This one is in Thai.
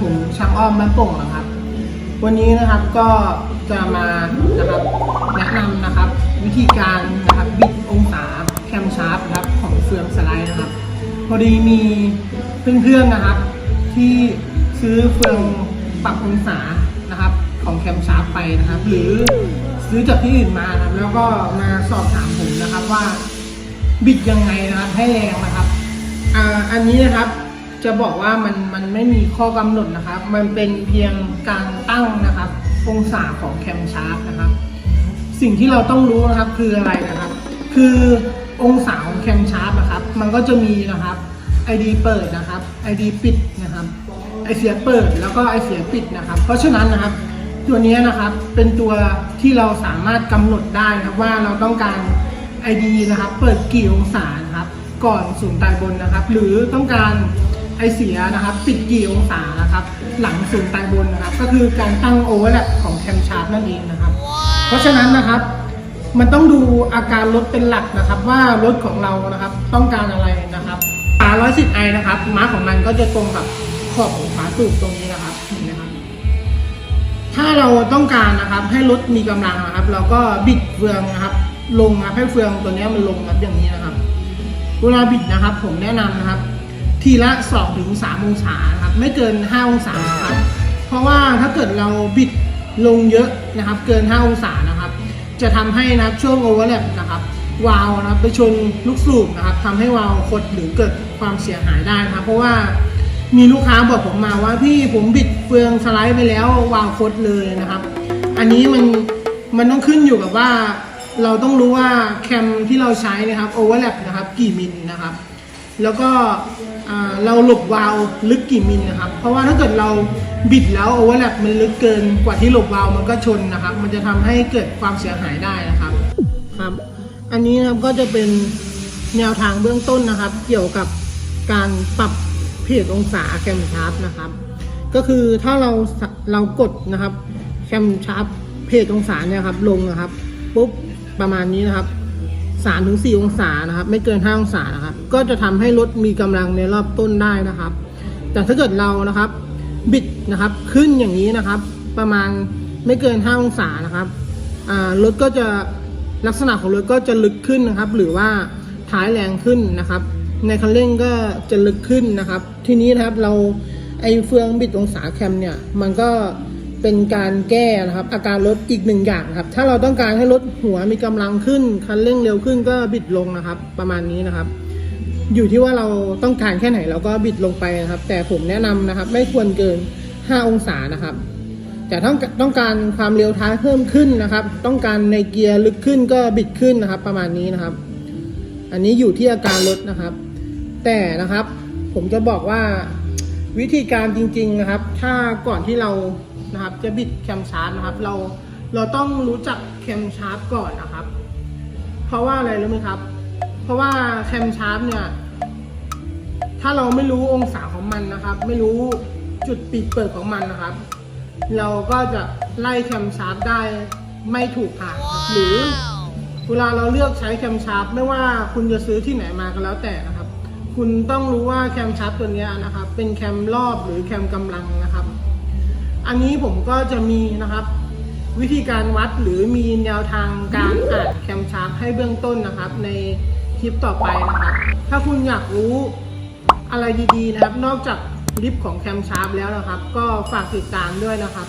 ผมช่างอ้อมบ้านโป่งนะครับ วันนี้นะครับก็จะมานะครับแนะนำนะครับ วิธีการนะครับบิดองศาแคมชาร์ปนะครับของเฟืองสไลด์นะครับ พอดีมีเพื่อนๆนะครับ ที่ซื้อเฟืองปรับองศานะครับของแคมชาร์ปไปนะครับ หรือซื้อจากที่อื่นมานะครับ แล้วก็มาสอบถามผมนะครับว่าบิดยังไงนะครับให้แรงนะครับอ่าอันนี้นะครับ จะบอกว่ามันมันไม่มีข้อกำหนดนะครับ มันเป็นเพียงการตั้งนะครับองศาของแคมชาร์ปนะครับ สิ่งที่เราต้องรู้นะครับคืออะไรนะครับ คือองศาของแคมชาร์ปนะครับ มันก็จะมีนะครับ ID เปิดนะครับ ID ปิดนะครับไอเสียเปิดแล้วก็ไอเสียปิดนะครับ เพราะฉะนั้นนะครับ ตัวนี้นะครับเป็นตัวที่เราสามารถกำหนดได้นะครับว่าเราต้องการ ID นะครับ เปิดกี่องศานะครับ ก่อนศูนย์ตายบนนะครับ หรือต้องการ ไอเสียนะครับปิดกี่องศานะครับ หลังศูนย์ตายบนนะครับ ก็คือการตั้งโอเวอร์แลปของแคมชาร์ปนั่นเองนะครับ เพราะฉะนั้นนะครับมันต้องดูอาการรถเป็นหลักนะครับ ว่ารถของเรานะครับต้องการอะไรนะครับฝา110ไอนะครับม้าของมันก็จะตรงกับขอบของฝาสูบตรงนี้นะครับเห็นไหมครับ ถ้าเราต้องการนะครับให้รถมีกำลังนะครับ เราก็บิดเฟืองนะครับ ลงนะครับให้เฟืองตัวนี้มันลงครับอย่างนี้นะครับ เวลาบิดนะครับ ผมแนะนำนะครับ ทีละ2ถึง3องศานะครับไม่เกิน 5 องศาครับเพราะว่าถ้าเกิดเราบิดลงเยอะนะครับ เกิน 5 องศานะครับ จะทำให้นะครับช่วงโอเวอร์แลปนะครับวาล์วนะครับไปชนลูกสูบนะครับทำให้วาล์วคดหรือเกิดความเสียหายได้นะครับ เพราะว่ามีลูกค้าบอกผมมาว่าพี่ผมบิดเฟืองสไลด์ไปแล้ววาล์วคดเลยนะครับ อันนี้มันมันต้องขึ้นอยู่กับว่า เราต้องรู้ว่าแคมที่เราใช้นะครับโอเวอร์แลปนะครับกี่มิลนะครับ แล้วก็เราหลบวาล์วลึกกี่มิลนะครับ เพราะว่าถ้าเกิดเราบิดแล้วโอเวอร์แลปมันลึกเกินกว่าที่หลบวาล์วมันก็ชนนะครับ มันจะทำให้เกิดความเสียหายได้นะครับครับ อันนี้นะครับก็จะเป็นแนวทางเบื้องต้นนะครับ เกี่ยวกับการปรับเพจองศาแคมชาร์ปนะครับ ก็คือถ้าเราเรากดนะครับแคมชาร์ปเพจองศาเนี่ยครับลงนะครับปุ๊บประมาณนี้นะครับ 3ถึง4องศานะครับ ไม่เกิน 5 องศานะครับ ก็จะทำให้รถมีกำลังในรอบต้นได้นะครับ แต่ถ้าเกิดเรานะครับ บิดนะครับขึ้นอย่างนี้นะครับ ประมาณไม่เกิน 5 องศานะครับรถก็จะลักษณะของรถก็จะลึกขึ้นนะครับ หรือว่าท้ายแรงขึ้นนะครับ ในคันเร่งก็จะลึกขึ้นนะครับ ทีนี้นะครับเราไอเฟืองบิดองศาแคมเนี่ยมันก็ เป็นการแก้นะครับ อาการรถอีกหนึ่งอย่างครับ ถ้าเราต้องการให้รถหัวมีกำลังขึ้น คันเร่งเร็วขึ้นก็บิดลงนะครับ ประมาณนี้นะครับ อยู่ที่ว่าเราต้องการแค่ไหนเราก็บิดลงไปนะครับ แต่ผมแนะนำนะครับ ไม่ควรเกิน 5 องศานะครับ แต่ต้องต้องการความเร็วท้ายเพิ่มขึ้นนะครับ ต้องการในเกียร์ลึกขึ้นก็บิดขึ้นนะครับ ประมาณนี้นะครับ อันนี้อยู่ที่อาการรถนะครับ แต่นะครับ ผมจะบอกว่า วิธีการจริงๆนะครับ ถ้าก่อนที่เรานะครับจะบิดแคมชาร์จนะครับ เราเราต้องรู้จักแคมชาร์จก่อนนะครับ เพราะว่าอะไรรู้ไหมครับ เพราะว่าแคมชาร์ปเนี่ยถ้าเราไม่รู้องศาของมันนะครับ ไม่รู้จุดปิดเปิดของมันนะครับ เราก็จะไล่แคมชาร์ปได้ไม่ถูกทางหรือเวลาเราเลือกใช้แคมชาร์ปไม่ว่าคุณจะซื้อที่ไหนมาก็แล้วแต่นะครับ คุณต้องรู้ว่าแคมชาร์ปตัวนี้นะครับ เป็นแคมรอบหรือแคมกำลังนะครับ อันนี้ผมก็จะมีนะครับ วิธีการวัดหรือมีแนวทางการอ่านแคมชาร์ปให้เบื้องต้นนะครับ ในคลิปต่อไปนะครับ ถ้าคุณอยากรู้อะไรดีๆนะครับ นอกจากลิฟต์ของแคมชาร์ปแล้วนะครับ ก็ฝากติดตามด้วยนะครับ